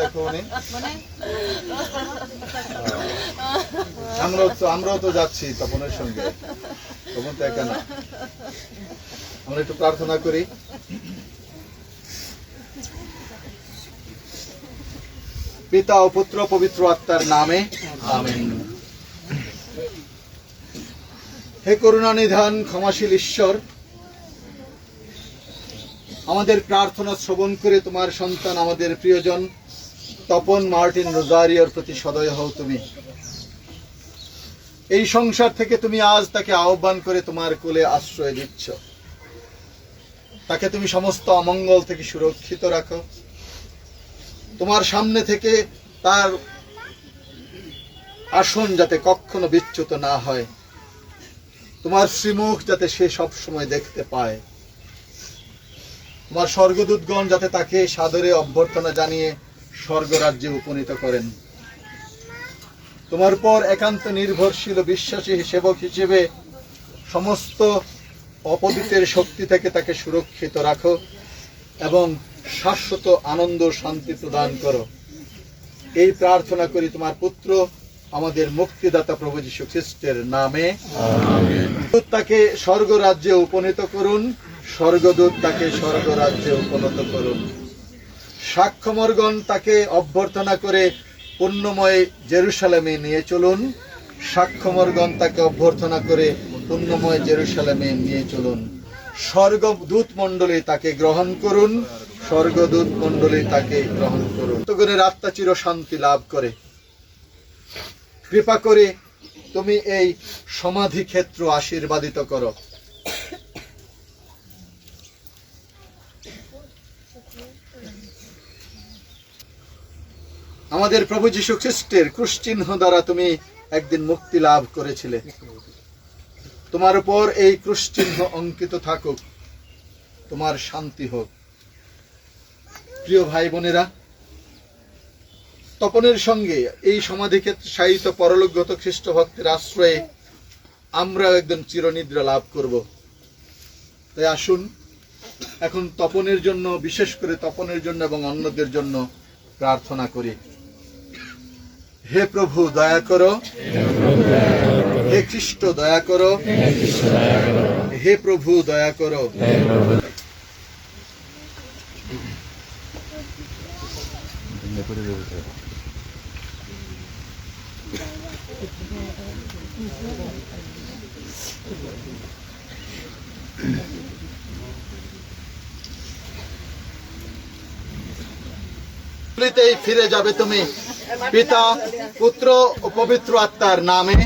দেখো উনি আমরাও তো আমরাও তো যাচ্ছি তপনের সঙ্গে। তপন তো একা না। আমরা একটু প্রার্থনা করি। পিতা ও পুত্র পবিত্র আত্মার নামে। আমেন। হে করুণা নিধান ক্ষমাশীল ঈশ্বর আমাদের প্রার্থনা শ্রবণ করে তোমার সন্তান আমাদের প্রিয়জন তপন মার্টিন রোজারিওর প্রতি সদয় হও তুমি। এই সংসার থেকে তুমি আজ তাকে আহ্বান করে তোমার কোলে আশ্রয় দিচ্ছ। তাকে তুমি সমস্ত অমঙ্গল থেকে সুরক্ষিত রাখো। তোমার সামনে থেকে তার আসন যাতে কখনো বিচ্যুত না হয়। তোমার শ্রীমুখ যাতে সে সব সময় দেখতে পায়। তোমার স্বর্গদূতগণ যাতে তাকে সাদরে অভ্যর্থনা জানিয়ে স্বর্গরাজ্যে উপনীত করেন। তোমার পর একান্ত নির্ভরশীল বিশ্বাসী সেবক হিসেবে সমস্ত অপবিত্রের শক্তি থেকে তাকে সুরক্ষিত রাখো এবং শাশ্বত আনন্দ শান্তি প্রদান করো। এই প্রার্থনা করি তোমার পুত্র আমাদের মুক্তিদাতা প্রভু যীশু খ্রিস্টের নামে। তাকে স্বর্গরাজ্যে উপনীত করুন স্বর্গদূত তাকে স্বর্গরাজ্যে উপনীত করুন। সাক্ষ্যমর্গণ তাকে অভ্যর্থনা করে পুণ্যময় জেরুসালেমে নিয়ে চলুন। সাক্ষ্যমর্গণ তাকে অভ্যর্থনা করে পুণ্যময় জেরুসালেমে নিয়ে চলুন। স্বর্গদূত মণ্ডলী তাকে গ্রহণ করুন। স্বর্গদূত মণ্ডলী তাকে গ্রহণ করুন। করে আত্মা চির শান্তি লাভ করে। কৃপা করে তুমি এই সমাধি ক্ষেত্র আশীর্বাদিত করো। আমাদের প্রভু যীশু খ্রিস্টের ক্রুশচিহ্ন দ্বারা তুমি একদিন মুক্তি লাভ করেছিলে। তোমার উপর এই ক্রুশচিহ্ন অঙ্কিত থাকুক, তোমার শান্তি হোক। প্রিয় ভাই বোনেরা, তপনের সঙ্গে এই সমাধি ক্ষেত্রে সাহিত্য পরলোকগত খ্রিস্ট ভক্তের আশ্রয়ে আমরা একদম চিরনিদ্রা লাভ করব। তাই আসুন, এখন তপনের জন্য, বিশেষ করে তপনের জন্য এবং অন্যদের জন্য প্রার্থনা করি। হে প্রভু, দয়া করো। হে খ্রিস্ট দয়া করো। হে প্রভু, দয়া করো। ফিরে যাবে তুমি। পিতা পুত্র ও পবিত্র আত্মার নামে